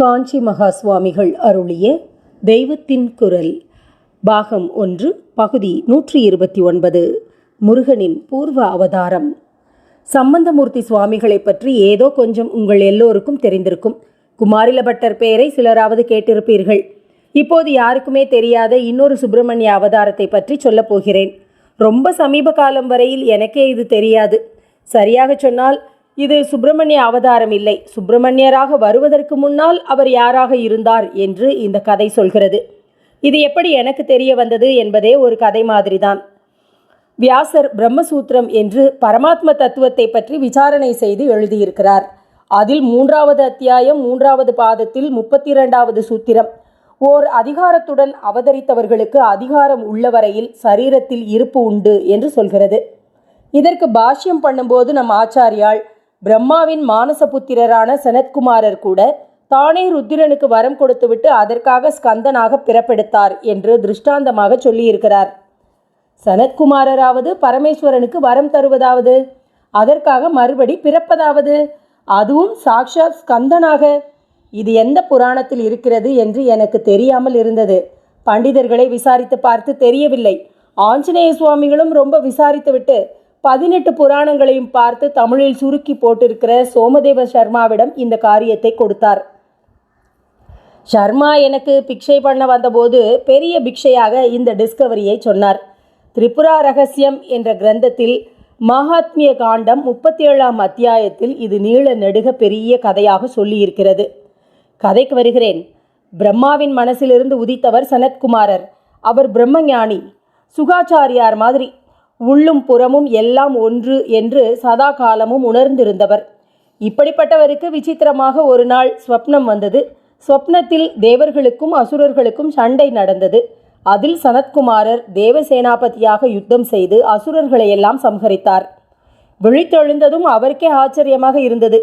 காஞ்சி மகா சுவாமிகள் அருளிய தெய்வத்தின் குரல் பாகம் ஒன்று பகுதி நூற்றி இருபத்தி ஒன்பது முருகனின் பூர்வ அவதாரம். சம்பந்தமூர்த்தி சுவாமிகளை பற்றி ஏதோ கொஞ்சம் உங்கள் எல்லோருக்கும் தெரிந்திருக்கும். குமாரிலபட்டர் பெயரை சிலராவது கேட்டிருப்பீர்கள். இப்போது யாருக்குமே தெரியாத இன்னொரு சுப்பிரமணிய அவதாரத்தை பற்றி சொல்லப் போகிறேன். ரொம்ப சமீப காலம் வரையில் எனக்கே இது தெரியாது. சரியாக சொன்னால் இது சுப்பிரமணிய அவதாரம் இல்லை. சுப்பிரமணியராக வருவதற்கு முன்னால் அவர் யாராக இருந்தார் என்று இந்த கதை சொல்கிறது. இது எப்படி எனக்கு தெரிய வந்தது என்பதே ஒரு கதை மாதிரிதான். வியாசர் பிரம்மசூத்திரம் என்று பரமாத்ம தத்துவத்தை பற்றி விசாரணை செய்து எழுதியிருக்கிறார். அதில் மூன்றாவது அத்தியாயம் மூன்றாவது பாதத்தில் முப்பத்தி இரண்டாவது சூத்திரம். ஓர் அதிகாரத்துடன் அவதரித்தவர்களுக்கு அதிகாரம் உள்ளவரையில் சரீரத்தில் இருப்பு உண்டு என்று சொல்கிறது. இதற்கு பாஷ்யம் பண்ணும்போது நம் ஆச்சாரியால் பிரம்மாவின் மானசபுத்திரரான சனத்குமாரர் கூட தானே ருத்திரனுக்கு வரம் கொடுத்துவிட்டு அதற்காக ஸ்கந்தனாக பிறப்பெடுத்தார் என்று திருஷ்டாந்தமாக சொல்லியிருக்கிறார். சனத்குமாரராவது பரமேஸ்வரனுக்கு வரம் தருவதாவது? அதற்காக மறுபடி பிறப்பதாவது? அதுவும் சாக்ஷாத் ஸ்கந்தனாக. இது எந்த புராணத்தில் இருக்கிறது என்று எனக்கு தெரியாமல் இருந்தது. பண்டிதர்களை விசாரித்து பார்த்து தெரியவில்லை. ஆஞ்சநேய சுவாமிகளும் ரொம்ப விசாரித்துவிட்டு பதினெட்டு புராணங்களையும் பார்த்து தமிழில் சுருக்கி போட்டிருக்கிற சோமதேவ சர்மாவிடம் இந்த காரியத்தை கொடுத்தார். சர்மா எனக்கு பிக்ஷை பண்ண வந்தபோது பெரிய பிக்ஷையாக இந்த டிஸ்கவரியை சொன்னார். திரிபுரா ரகசியம் என்ற கிரந்தத்தில் மகாத்மிய காண்டம் முப்பத்தி ஏழாம் அத்தியாயத்தில் இது நீள நெடுக பெரிய கதையாக சொல்லியிருக்கிறது. கதைக்கு வருகிறேன். பிரம்மாவின் மனசிலிருந்து உதித்தவர் சனத்குமாரர். அவர் பிரம்மஞானி. சுகாச்சாரியார் மாதிரி. உள்ளும் புறமும் எல்லாம் ஒன்று என்று சதா காலமும் உணர்ந்திருந்தவர். இப்படிப்பட்டவருக்கு விசித்திரமாக ஒரு நாள் ஸ்வப்னம் வந்தது. ஸ்வப்னத்தில் தேவர்களுக்கும் அசுரர்களுக்கும் சண்டை நடந்தது. அதில் சனத்குமாரர் தேவசேனாபதியாக யுத்தம் செய்து அசுரர்களையெல்லாம் சம்ஹரித்தார். விழித்தெழுந்ததும் அவருக்கே ஆச்சரியமாக இருந்தது.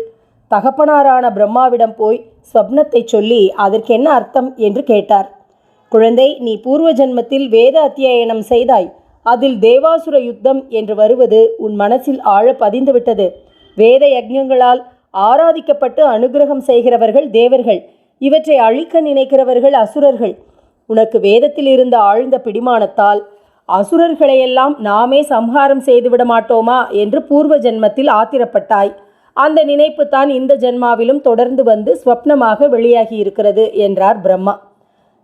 தகப்பனாரான பிரம்மாவிடம் போய் ஸ்வப்னத்தை சொல்லி அதற்கென்ன அர்த்தம் என்று கேட்டார். குழந்தை நீ பூர்வ ஜென்மத்தில் வேத அத்தியாயனம் செய்தாய். அதில் தேவாசுர யுத்தம் என்று வருவது உன் மனசில் ஆழ பதிந்துவிட்டது. வேத யஜ்ஞங்களால் ஆராதிக்கப்பட்டு அனுகிரகம் செய்கிறவர்கள் தேவர்கள். இவற்றை அழிக்க நினைக்கிறவர்கள் அசுரர்கள். உனக்கு வேதத்தில் இருந்த ஆழ்ந்த பிடிமானத்தால் அசுரர்களையெல்லாம் நாமே சம்ஹாரம் செய்துவிட மாட்டோமா என்று பூர்வ ஜென்மத்தில் ஆத்திரப்பட்டாய். அந்த நினைப்பு தான் இந்த ஜென்மாவிலும் தொடர்ந்து வந்து ஸ்வப்னமாக வெளியாகி இருக்கிறது என்றார் பிரம்மா.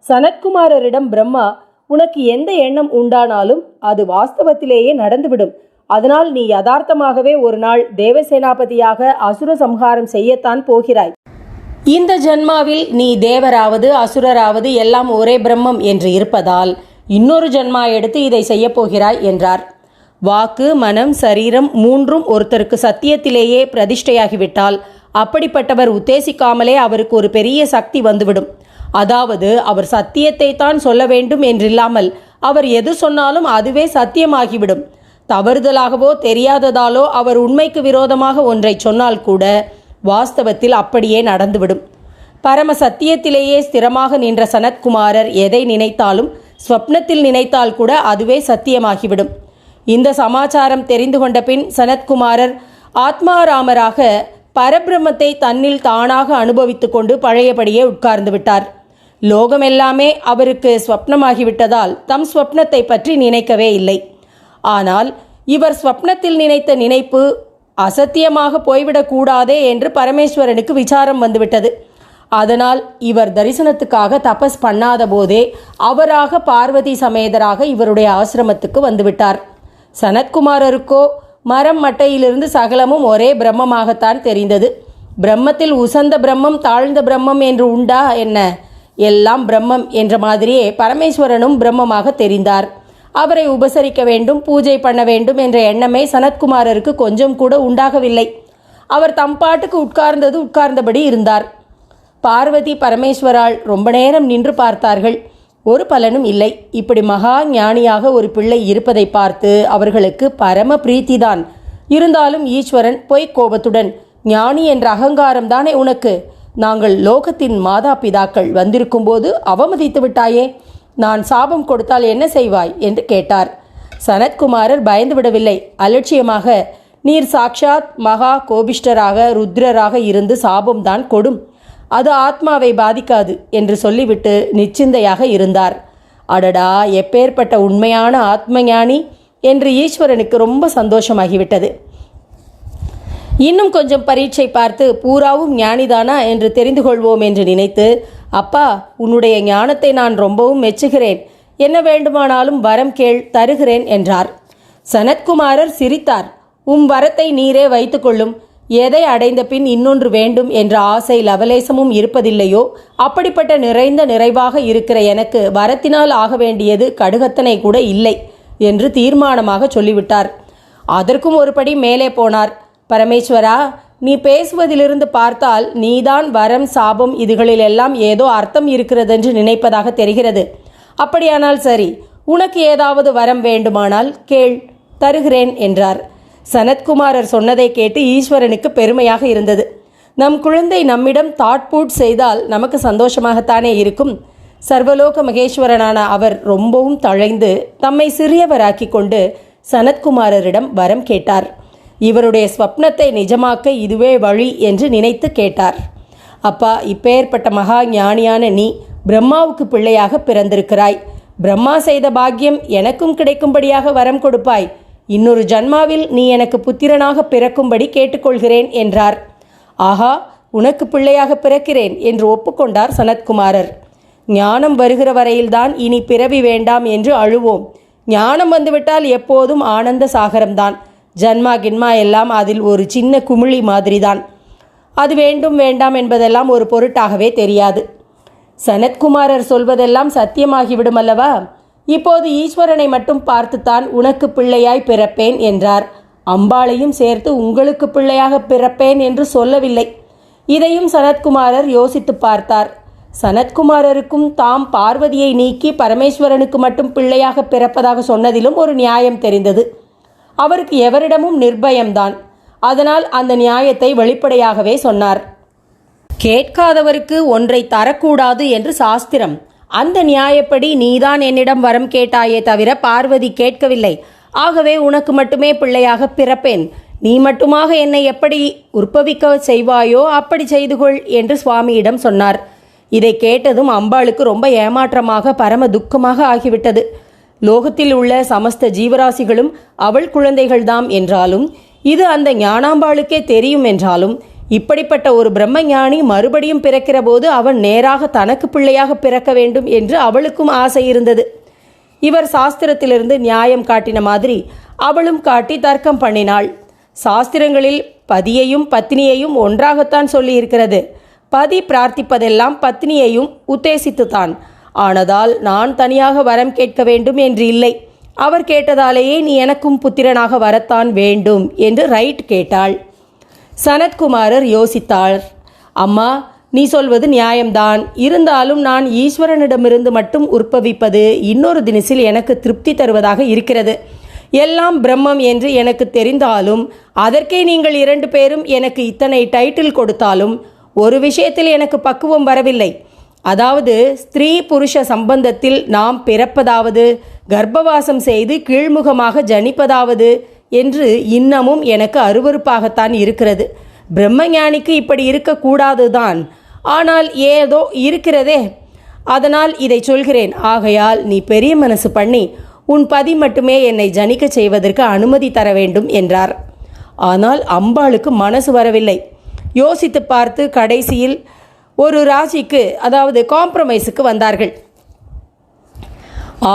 சனத்குமாரரிடம் பிரம்மா உனக்கு எந்த எண்ணம் உண்டானாலும் அது வாஸ்தவத்திலேயே நடந்துவிடும். அதனால் நீ யதார்த்தமாகவே ஒரு நாள் தேவசேனாபதியாக அசுர சம்ஹாரம் செய்யத்தான் போகிறாய். இந்த ஜென்மாவில் நீ தேவராவது அசுரராவது எல்லாம் ஒரே பிரம்மம் என்று இருப்பதால் இன்னொரு ஜென்மா எடுத்து இதை செய்யப்போகிறாய் என்றார். வாக்கு மனம் சரீரம் மூன்றும் ஒருத்தருக்கு சத்தியத்திலேயே பிரதிஷ்டையாகிவிட்டால் அப்படிப்பட்டவர் உத்தேசிக்காமலே அவருக்கு ஒரு பெரிய சக்தி வந்துவிடும். அதாவது அவர் சத்தியத்தை தான் சொல்ல வேண்டும் என்றில்லாமல் அவர் எது சொன்னாலும் அதுவே சத்தியமாகிவிடும். தவறுதலாகவோ தெரியாததாலோ அவர் உண்மைக்கு விரோதமாக ஒன்றை சொன்னால் கூட வாஸ்தவத்தில் அப்படியே நடந்துவிடும். பரம சத்தியத்திலேயே ஸ்திரமாக நின்ற சனத்குமாரர் எதை நினைத்தாலும் ஸ்வப்னத்தில் நினைத்தால் கூட அதுவே சத்தியமாகிவிடும். இந்த சமாச்சாரம் தெரிந்து கொண்ட பின் சனத்குமாரர் ஆத்மாராமராக பரபிரம்மத்தை தன்னில் தானாக அனுபவித்து கொண்டு பழையபடியே உட்கார்ந்து விட்டார். லோகமெல்லாமே அவருக்கு ஸ்வப்னமாகிவிட்டதால் தம் ஸ்வப்னத்தை பற்றி நினைக்கவே இல்லை. ஆனால் இவர் ஸ்வப்னத்தில் நினைத்த நினைப்பு அசத்தியமாக போய்விடக்கூடாதே என்று பரமேஸ்வரனுக்கு விசாரம் வந்துவிட்டது. அதனால் இவர் தரிசனத்துக்காக தபஸ் பண்ணாத போதே அவராக பார்வதி சமேதராக இவருடைய ஆசிரமத்துக்கு வந்துவிட்டார். சனத்குமாரருக்கோ மரம் மட்டையிலிருந்து சகலமும் ஒரே பிரம்மமாகத்தான் தெரிந்தது. பிரம்மத்தில் உசந்த பிரம்மம் தாழ்ந்த பிரம்மம் என்று உண்டா என்ன? எல்லாம் பிரம்மம் என்ற மாதிரியே பரமேஸ்வரனும் பிரம்மமாக தெரிந்தார். அவரை உபசரிக்க வேண்டும் பூஜை பண்ண வேண்டும் என்ற எண்ணமே சனத்குமாரருக்கு கொஞ்சம் கூட உண்டாகவில்லை. அவர் தம் பாட்டுக்கு உட்கார்ந்தது உட்கார்ந்தபடி இருந்தார். பார்வதி பரமேஸ்வரால் ரொம்ப நேரம் நின்று பார்த்தார்கள். ஒரு பலனும் இல்லை. இப்படி மகா ஞானியாக ஒரு பிள்ளை இருப்பதை பார்த்து அவர்களுக்கு பரம பிரீத்திதான். இருந்தாலும் ஈஸ்வரன் பொய்க் கோபத்துடன் ஞானி என்ற அகங்காரம் தானே உனக்கு? நாங்கள் லோகத்தின் மாதா பிதாக்கள் வந்திருக்கும்போது அவமதித்து விட்டாயே. நான் சாபம் கொடுத்தால் என்ன செய்வாய்? என்று கேட்டார். சனத்குமாரர் பயந்து விடவில்லை. அலட்சியமாக நீர் சாக்ஷாத் மகா கோபிஷ்டராக ருத்ரராக இருந்து சாபம்தான் கொடும். அது ஆத்மாவை பாதிக்காது என்று சொல்லிவிட்டு நிச்சிந்தையாக இருந்தார். அடடா எப்பேற்பட்ட உண்மையான ஆத்மஞானி? என்று ஈஸ்வரனுக்கு ரொம்ப சந்தோஷமாகிவிட்டது. இன்னும் கொஞ்சம் பரீட்சை பார்த்து பூராவும் ஞானிதானா என்று தெரிந்து கொள்வோம் என்று நினைத்து அப்பா உன்னுடைய ஞானத்தை நான் ரொம்பவும் மெச்சுகிறேன். என்ன வேண்டுமானாலும் வரம் கேள் தருகிறேன் என்றார். சனத்குமாரர் சிரித்தார். உம் வரத்தை நீரே வைத்துக்கொள்ளும் எதை அடைந்த பின் இன்னொன்று வேண்டும் என்ற ஆசை லவலேசமும் இருப்பதில்லையோ? அப்படிப்பட்ட நிறைந்த நிறைவாக இருக்கிற எனக்கு வரத்தினால் ஆக வேண்டியது கடுகத்தனை கூட இல்லை என்று தீர்மானமாக சொல்லிவிட்டார். அதற்கும் ஒருபடி மேலே போனார். பரமேஸ்வரா நீ பேசுவதிலிருந்து பார்த்தால் நீதான் வரம் சாபம் இதுகளில் எல்லாம் ஏதோ அர்த்தம் இருக்கிறதென்று நினைப்பதாக தெரிகிறது. அப்படியானால் சரி உனக்கு ஏதாவது வரம் வேண்டுமானால் கேள் தருகிறேன் என்றார். சனத்குமாரர் சொன்னதை கேட்டு ஈஸ்வரனுக்கு பெருமையாக இருந்தது. நம் குழந்தை நம்மிடம் தாட்பூட் செய்தால் நமக்கு சந்தோஷமாகத்தானே இருக்கும். சர்வலோக மகேஸ்வரனான அவர் ரொம்பவும் தழைந்து தம்மை சிறியவராக்கி கொண்டு சனத்குமாரரிடம் வரம் கேட்டார். இவருடைய ஸ்வப்னத்தை நிஜமாக்க இதுவே வழி என்று நினைத்து கேட்டார். அப்பா இப்பேற்பட்ட மகா ஞானியான நீ பிரம்மாவுக்கு பிள்ளையாக பிறந்திருக்கிறாய். பிரம்மா செய்த பாக்கியம் எனக்கும் கிடைக்கும்படியாக வரம் கொடுப்பாய். இன்னொரு ஜன்மாவில் நீ எனக்கு புத்திரனாக பிறக்கும்படி கேட்டுக்கொள்கிறேன் என்றார். ஆஹா உனக்கு பிள்ளையாக பிறக்கிறேன் என்று ஒப்புக்கொண்டார் சனத்குமாரர். ஞானம் வருகிற வரையில்தான் இனி பிறவி வேண்டாம் என்று அழுவோம். ஞானம் வந்துவிட்டால் எப்போதும் ஆனந்த சாகரம்தான். ஜன்மா கின்மா எல்லாம் அதில் ஒரு சின்ன குமிழி மாதிரிதான். அது வேண்டும் வேண்டாம் என்பதெல்லாம் ஒரு பொருட்டாகவே தெரியாது. சனத்குமாரர் சொல்வதெல்லாம் சத்தியமாகிவிடும் அல்லவா இப்போது ஈஸ்வரனை மட்டும் பார்த்துத்தான் உனக்கு பிள்ளையாய் பிறப்பேன் என்றார். அம்பாளையும் சேர்த்து உங்களுக்கு பிள்ளையாக பிறப்பேன் என்று சொல்லவில்லை. இதையும் சனத்குமாரர் யோசித்து பார்த்தார். சனத்குமாரருக்கும் தாம் பார்வதியை நீக்கி பரமேஸ்வரனுக்கு மட்டும் பிள்ளையாக பிறப்பதாக சொன்னதிலும் ஒரு நியாயம் தெரிந்தது. அவருக்கு எவரிடமும் நிர்பயம்தான். அதனால் அந்த நியாயத்தை வெளிப்படையாகவே சொன்னார். கேட்காதவருக்கு ஒன்றை தரக்கூடாது என்று சாஸ்திரம். அந்த நியாயப்படி நீதான் என்னிடம் வரம் கேட்டாயே தவிர பார்வதி கேட்கவில்லை. ஆகவே உனக்கு மட்டுமே பிள்ளையாக பிறப்பேன். நீ மட்டுமாக என்னை எப்படி உற்பவிக்க செய்வாயோ அப்படி செய்து கொள் என்று சுவாமியிடம் சொன்னார். இதை கேட்டதும் அம்பாளுக்கு ரொம்ப ஏமாற்றமாக பரம துக்கமாக ஆகிவிட்டது. லோகத்தில் உள்ள சமஸ்த ஜீவராசிகளும் அவள் குழந்தைகள்தாம் என்றாலும் இது அந்த ஞானாம்பாளுக்கே தெரியும் என்றாலும் இப்படிப்பட்ட ஒரு பிரம்மஞானி மறுபடியும் பிறக்கிற போது அவன் நேராக தனக்கு பிள்ளையாக பிறக்க வேண்டும் என்று அவளுக்கும் ஆசை இருந்தது. இவர் சாஸ்திரத்திலிருந்து நியாயம் காட்டின மாதிரி அவளும் காட்டி தர்க்கம் பண்ணினாள். சாஸ்திரங்களில் பதியையும் பத்னியையும் ஒன்றாகத்தான் சொல்லியிருக்கிறது. பதி பிரார்த்திப்பதெல்லாம் பத்னியையும் உத்தேசித்துத்தான். ஆனதால் நான் தனியாக வரம் கேட்க வேண்டும் என்று இல்லை. அவர் கேட்டதாலேயே நீ எனக்கும் புத்திரனாக வரத்தான் வேண்டும் என்று ரைட் கேட்டாள். சனத்குமாரர் யோசித்தார். அம்மா நீ சொல்வது நியாயம்தான். இருந்தாலும் நான் ஈஸ்வரனிடமிருந்து மட்டும் உற்பவிப்பது இன்னொரு தினசில் எனக்கு திருப்தி தருவதாக இருக்கிறது. எல்லாம் பிரம்மம் என்று எனக்கு தெரிந்தாலும் அதற்கே நீங்கள் இரண்டு பேரும் எனக்கு இத்தனை டைட்டில் கொடுத்தாலும் ஒரு விஷயத்தில் எனக்கு பக்குவம் வரவில்லை. அதாவது ஸ்திரீ புருஷ சம்பந்தத்தில் நாம் பிறப்பதாவது கர்ப்பவாசம் செய்து கீழ்முகமாக ஜனிப்பதாவது என்று இன்னமும் எனக்கு அருவருப்பாகத்தான் இருக்கிறது. பிரம்மஞானிக்கு இப்படி இருக்கக்கூடாதுதான். ஆனால் ஏதோ இருக்கிறதே. அதனால் இதை சொல்கிறேன். ஆகையால் நீ பெரிய மனசு பண்ணி உன் பதி மட்டுமே என்னை ஜனிக்க செய்வதற்கு அனுமதி தர வேண்டும் என்றார். ஆனால் அம்பாளுக்கு மனசு வரவில்லை. யோசித்து பார்த்து கடைசியில் ஒரு ராசிக்கு அதாவது காம்ப்ரமைஸுக்கு வந்தார்கள்.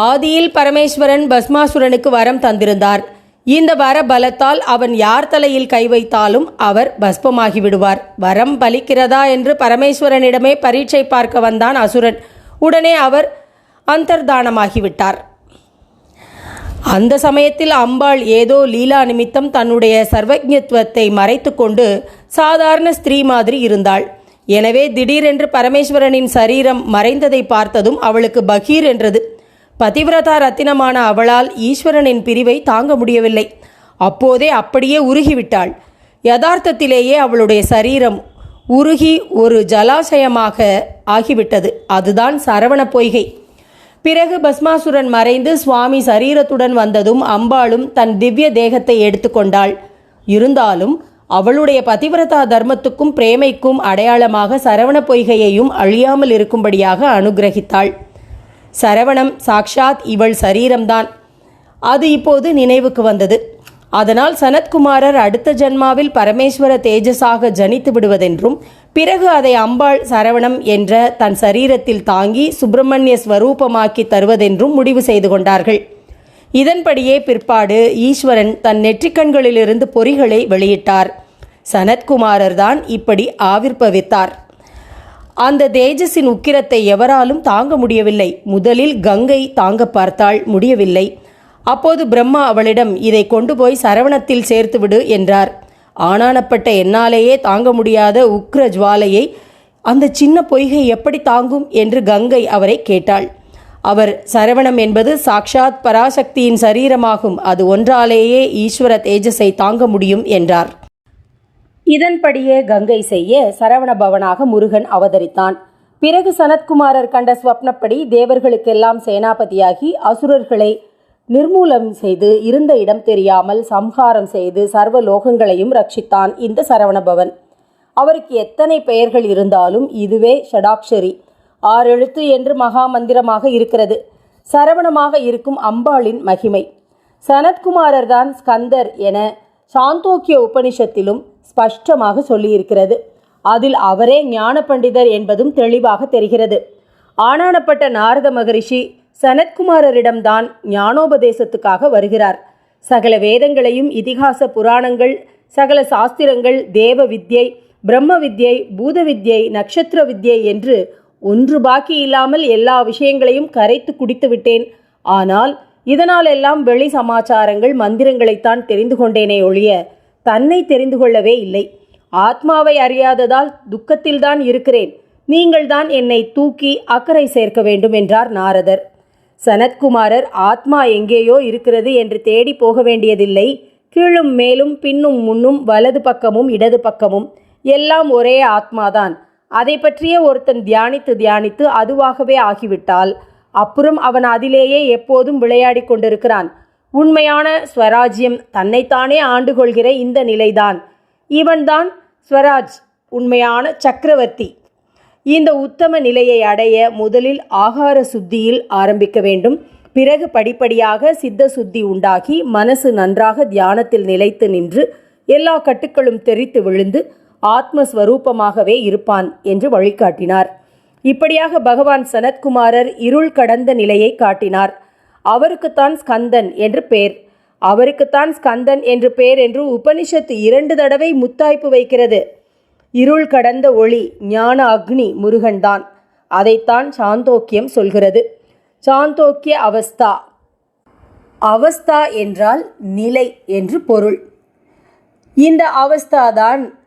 ஆதியில் பரமேஸ்வரன் பஸ்மாசுரனுக்கு வரம் தந்திருந்தார். இந்த வர பலத்தால் அவன் யார் தலையில் கை வைத்தாலும் அவர் பஸ்பமாகி விடுவார். வரம் பலிக்கிறதா என்று பரமேஸ்வரனிடமே பரீட்சை பார்க்க வந்தான் அசுரன். உடனே அவர் அந்தர்தானமாகிவிட்டார் அந்த சமயத்தில் அம்பாள் ஏதோ லீலா நிமித்தம் தன்னுடைய சர்வஜத்துவத்தை மறைத்துக்கொண்டு சாதாரண ஸ்திரீ மாதிரி இருந்தாள். எனவே திடீரென்று பரமேஸ்வரனின் சரீரம் மறைந்ததை பார்த்ததும் அவளுக்கு பகீர் என்றது. பதிவிரதா ரத்தினமான அவளால் ஈஸ்வரனின் பிரிவை தாங்க முடியவில்லை. அப்போதே அப்படியே உருகிவிட்டாள். யதார்த்தத்திலேயே அவளுடைய சரீரம் உருகி ஒரு ஜலாசயமாக ஆகிவிட்டது. அதுதான் சரவண பொய்கை. பிறகு பஸ்மாசுரன் மறைந்து சுவாமி சரீரத்துடன் வந்ததும் அம்பாளும் தன் திவ்ய தேகத்தை எடுத்துக்கொண்டாள். இருந்தாலும் அவளுடைய பதிவிரதா தர்மத்துக்கும் பிரேமைக்கும் அடையாளமாக சரவண பொய்கையையும் அழியாமல் இருக்கும்படியாக அனுகிரகித்தாள். சரவணம் சாக்ஷாத் இவள் சரீரம்தான். அது இப்போது நினைவுக்கு வந்தது. அதனால் சனத்குமாரர் அடுத்த ஜன்மாவில் பரமேஸ்வர தேஜஸாக ஜனித்து விடுவதென்றும் பிறகு அதை அம்பாள் சரவணம் என்ற தன் சரீரத்தில் தாங்கி சுப்பிரமணிய ஸ்வரூபமாக்கி தருவதென்றும் முடிவு செய்து கொண்டார்கள். இதன்படியே பிற்பாடு ஈஸ்வரன் தன் நெற்றிக்கண்களிலிருந்து பொறிகளை வெளியிட்டார். சனத்குமாரர் தான் இப்படி ஆவிர்ப்பவித்தார். அந்த தேஜஸின் உக்கிரத்தை எவராலும் தாங்க முடியவில்லை. முதலில் கங்கை தாங்க பார்த்தாள் முடியவில்லை. அப்போது பிரம்மா அவளிடம் இதை கொண்டு போய் சரவணத்தில் சேர்த்துவிடு என்றார். ஆனானப்பட்ட என்னாலேயே தாங்க முடியாத உக்ர ஜுவாலையை அந்த சின்ன பொய்கை எப்படி தாங்கும்? என்று கங்கை அவரை கேட்டாள். அவர் சரவணம் என்பது சாக்ஷாத் பராசக்தியின் சரீரமாகும். அது ஒன்றாலேயே ஈஸ்வர தேஜஸை தாங்க முடியும் என்றார். இதன்படியே கங்கை செய்ய சரவண பவனாக முருகன் அவதரித்தான். பிறகு சனத்குமாரர் கண்ட ஸ்வப்னப்படி தேவர்களுக்கெல்லாம் சேனாபதியாகி அசுரர்களை நிர்மூலம் செய்து இருந்த இடம் தெரியாமல் சம்ஹாரம் செய்து சர்வ லோகங்களையும் ரட்சித்தான் இந்த சரவணபவன் அவருக்கு எத்தனை பெயர்கள் இருந்தாலும் இதுவே ஷடாக்ஷரி ஆறெழுத்து என்று மகா மந்திரமாக இருக்கிறது. சரவணமாக இருக்கும் அம்பாளின் மகிமை. சனத்குமாரர்தான் ஸ்கந்தர் என சாந்தோக்கிய உபனிஷத்திலும் ஸ்பஷ்டமாக சொல்லியிருக்கிறது. அதில் அவரே ஞான பண்டிதர் என்பதும் தெளிவாக தெரிகிறது. ஆனானப்பட்ட நாரத மகரிஷி சனத்குமாரரிடம்தான் ஞானோபதேசத்துக்காக வருகிறார். சகல வேதங்களையும் இதிகாச புராணங்கள் சகல சாஸ்திரங்கள் தேவ வித்யை பிரம்ம வித்யை பூத வித்யை நட்சத்திர வித்யை என்று ஒன்று பாக்கி இல்லாமல் எல்லா விஷயங்களையும் கரைத்து குடித்து விட்டேன். ஆனால் இதனால் எல்லாம் வெளி சமாச்சாரங்கள் மந்திரங்களைத்தான் தெரிந்து கொண்டேனே ஒழிய தன்னை தெரிந்து கொள்ளவே இல்லை. ஆத்மாவை அறியாததால் துக்கத்தில்தான் இருக்கிறேன். நீங்கள்தான் என்னை தூக்கி அக்கறை சேர்க்க வேண்டும் என்றார் நாரதர். சனத்குமாரர் ஆத்மா எங்கேயோ இருக்கிறது என்று தேடி போக வேண்டியதில்லை. கீழும் மேலும் பின்னும் முன்னும் வலது பக்கமும் இடது பக்கமும் எல்லாம் ஒரே ஆத்மாதான். அதை பற்றிய ஒருத்தன் தியானித்து தியானித்து அதுவாகவே ஆகிவிட்டால் அப்புறம் அவன் அதிலேயே எப்போதும் விளையாடி கொண்டிருக்கிறான். உண்மையான ஸ்வராஜ்யம் தன்னைத்தானே ஆண்டு கொள்கிற இந்த நிலைதான். இவன்தான் ஸ்வராஜ் உண்மையான சக்கரவர்த்தி. இந்த உத்தம நிலையை அடைய முதலில் ஆகார சுத்தியில் ஆரம்பிக்க வேண்டும். பிறகு படிப்படியாக சித்த சுத்தி உண்டாகி மனசு நன்றாக தியானத்தில் நிலைத்து நின்று எல்லா கட்டுக்களும் தெரித்து விழுந்து ஆத்மஸ்வரூபமாகவே இருப்பான் என்று வழிகாட்டினார். இப்படியாக பகவான் சனத்குமாரர் இருள் கடந்த நிலையை காட்டினார். அவருக்குத்தான் ஸ்கந்தன் என்று பேர். அவருக்குத்தான் ஸ்கந்தன் என்று பேர் என்று உபனிஷத்து இரண்டு தடவை முத்தாய்ப்பு வைக்கிறது. இருள் கடந்த ஒளி ஞான அக்னி முருகன்தான் அதைத்தான் சாந்தோக்கியம் சொல்கிறது. சாந்தோக்கிய அவஸ்தா. அவஸ்தா என்றால் நிலை என்று பொருள். இந்த அவஸ்தாதான்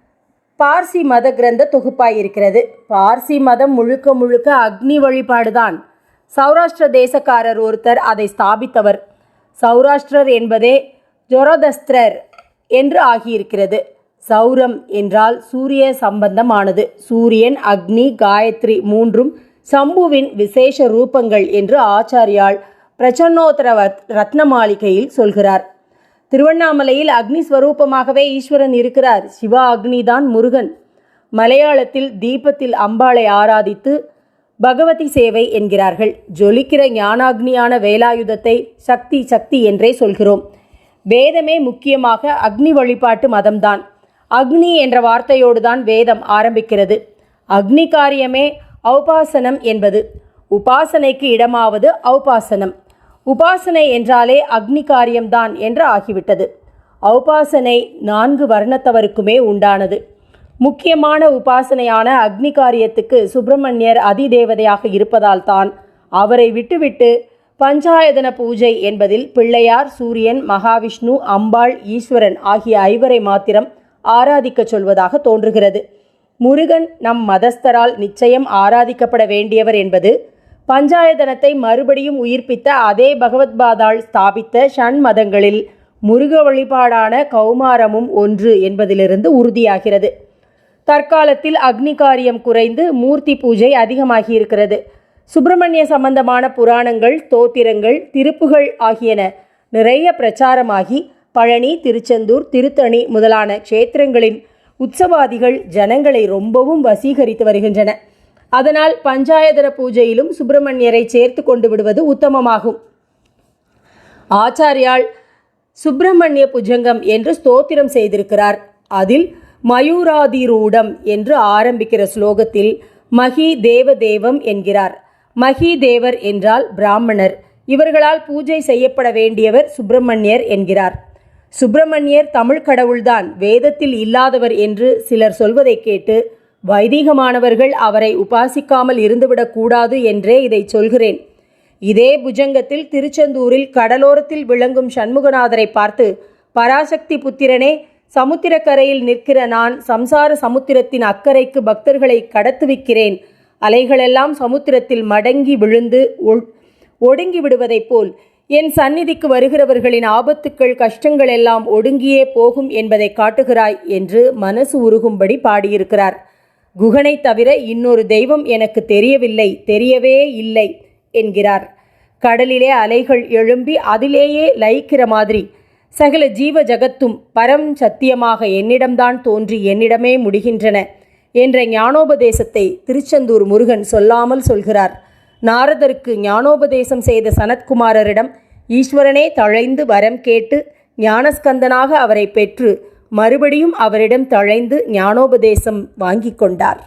பார்சி மத கிரந்த தொகுப்பாய் இருக்கிறது பார்சி மதம் முழுக்க முழுக்க அக்னி வழிபாடுதான். சௌராஷ்டிர தேசக்காரர் ஒருத்தர் அதை ஸ்தாபித்தவர். சௌராஷ்டிரர் என்பதே ஜொரதஸ்திரர் என்று ஆகியிருக்கிறது. சௌரம் என்றால் சூரிய சம்பந்தமானது. சூரியன் அக்னி காயத்ரி மூன்றும் சம்புவின் விசேஷ ரூபங்கள் என்று ஆச்சாரியால் பிரச்சன்னோத்தர ரத்ன மாளிகையில் சொல்கிறார். திருவண்ணாமலையில் அக்னி ஸ்வரூபமாகவே ஈஸ்வரன் இருக்கிறார். சிவா அக்னிதான் முருகன். மலையாளத்தில் தீபத்தில் அம்பாளை ஆராதித்து பகவதி சேவை என்கிறார்கள். ஜொலிக்கிற ஞானாக்னியான வேலாயுதத்தை சக்தி சக்தி என்றே சொல்கிறோம். வேதமே முக்கியமாக அக்னி வழிபாட்டு மதம்தான். அக்னி என்ற வார்த்தையோடு தான் வேதம் ஆரம்பிக்கிறது. அக்னி காரியமே ஔபாசனம் என்பது. உபாசனைக்கு இடமாவது ஔபாசனம். உபாசனை என்றாலே அக்னி காரியம்தான் என்று ஆகிவிட்டது. ஔபாசனை நான்கு வர்ணத்தவருக்குமே உண்டானது. முக்கியமான உபாசனையான அக்னி காரியத்துக்கு சுப்பிரமணியர் அதிதேவதையாக இருப்பதால் தான் அவரை விட்டுவிட்டு பஞ்சாயதன பூஜை என்பதில் பிள்ளையார் சூரியன் மகாவிஷ்ணு அம்பாள் ஈஸ்வரன் ஆகிய ஐவரை மாத்திரம் ஆராதிக்கச் சொல்வதாக தோன்றுகிறது. முருகன் நம் மதஸ்தரால் நிச்சயம் ஆராதிக்கப்பட வேண்டியவர் என்பது பஞ்சாயதனத்தை மறுபடியும் உயிர்ப்பித்த அதே பகவத்பாதாள் ஸ்தாபித்த ஷண் மதங்களில் முருக வழிபாடான கௌமாரமும் ஒன்று என்பதிலிருந்து உறுதியாகிறது. தற்காலத்தில் அக்னி காரியம் குறைந்து மூர்த்தி பூஜை அதிகமாகி இருக்கிறது சுப்பிரமணிய சம்பந்தமான புராணங்கள் தோத்திரங்கள் திருப்புகள் ஆகியன நிறைய பிரச்சாரமாகி பழனி திருச்செந்தூர் திருத்தணி முதலான க்ஷேத்திரங்களின் உற்சவாதிகள் ஜனங்களை ரொம்பவும் வசீகரித்து வருகின்றன. அதனால் பஞ்சாயதர பூஜையிலும் சுப்பிரமணியரை சேர்த்து கொண்டு விடுவது உத்தமமாகும். ஆச்சாரியால் சுப்பிரமணிய புஜங்கம் என்று ஸ்தோத்திரம் செய்திருக்கிறார். அதில் மயூராதிரூடம் என்று ஆரம்பிக்கிற ஸ்லோகத்தில் மகி தேவதேவம் என்கிறார். மகி தேவர் என்றால் பிராமணர். இவர்களால் பூஜை செய்யப்பட வேண்டியவர் சுப்பிரமணியர் என்கிறார். சுப்பிரமணியர் தமிழ் கடவுள்தான் வேதத்தில் இல்லாதவர் என்று சிலர் சொல்வதை கேட்டு வைதிகமானவர்கள் அவரை உபாசிக்காமல் இருந்துவிடக்கூடாது என்றே இதை சொல்கிறேன். இதே புஜங்கத்தில் திருச்செந்தூரில் கடலோரத்தில் விளங்கும் சண்முகநாதரை பார்த்து பராசக்தி புத்திரனே சமுத்திரக்கரையில் நிற்கிற நான் சம்சார சமுத்திரத்தின் அக்கறைக்கு பக்தர்களை கடத்துவிக்கிறேன். அலைகளெல்லாம் சமுத்திரத்தில் மடங்கி விழுந்து ஒடுங்கி விடுவதைப் போல் என் சந்நிதிக்கு வருகிறவர்களின் ஆபத்துக்கள் கஷ்டங்கள் எல்லாம் ஒடுங்கியே போகும் என்பதை காட்டுகிறாய் என்று மனசு உருகும்படி பாடியிருக்கிறார். குகனை தவிர இன்னொரு தெய்வம் எனக்கு தெரியவில்லை தெரியவே இல்லை என்கிறார். கடலிலே அலைகள் எழும்பி அதிலேயே லயிக்கிற மாதிரி. சகல ஜீவ ஜகத்தும் பரம் சத்தியமாக என்னிடம்தான் தோன்றி என்னிடமே முடிகின்றன என்ற ஞானோபதேசத்தை திருச்செந்தூர் முருகன் சொல்லாமல் சொல்கிறார். நாரதருக்கு ஞானோபதேசம் செய்த சனத்குமாரரிடம் ஈஸ்வரனே தழைந்து வரம் கேட்டு ஞானஸ்கந்தனாக அவரை பெற்று மறுபடியும் அவரிடம் தழைந்து ஞானோபதேசம் வாங்கிக் கொண்டார்.